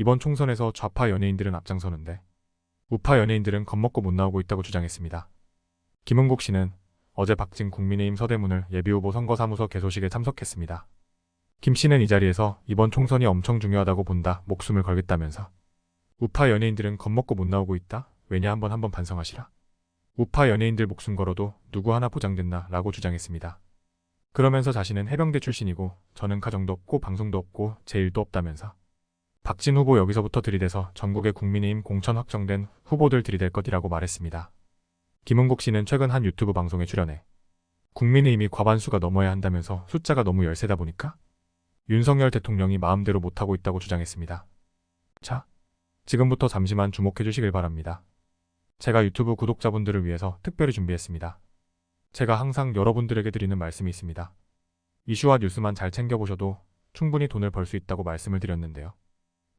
이번 총선에서 좌파 연예인들은 앞장서는데 우파 연예인들은 겁먹고 못 나오고 있다고 주장했습니다. 김은국 씨는 어제 박진 국민의힘 서대문을 예비후보 선거사무소 개소식에 참석했습니다. 김 씨는 이 자리에서 이번 총선이 엄청 중요하다고 본다 목숨을 걸겠다면서 우파 연예인들은 겁먹고 못 나오고 있다? 왜냐 한번 한번 반성하시라. 우파 연예인들 목숨 걸어도 누구 하나 보장됐나 라고 주장했습니다. 그러면서 자신은 해병대 출신이고 저는 가정도 없고 방송도 없고 제 일도 없다면서 박진 후보 여기서부터 들이대서 전국의 국민의힘 공천 확정된 후보들 들이댈 것이라고 말했습니다. 김은국 씨는 최근 한 유튜브 방송에 출연해 국민의힘이 과반수가 넘어야 한다면서 숫자가 너무 열세다 보니까 윤석열 대통령이 마음대로 못하고 있다고 주장했습니다. 자, 지금부터 잠시만 주목해 주시길 바랍니다. 제가 유튜브 구독자분들을 위해서 특별히 준비했습니다. 제가 항상 여러분들에게 드리는 말씀이 있습니다. 이슈와 뉴스만 잘 챙겨보셔도 충분히 돈을 벌 수 있다고 말씀을 드렸는데요.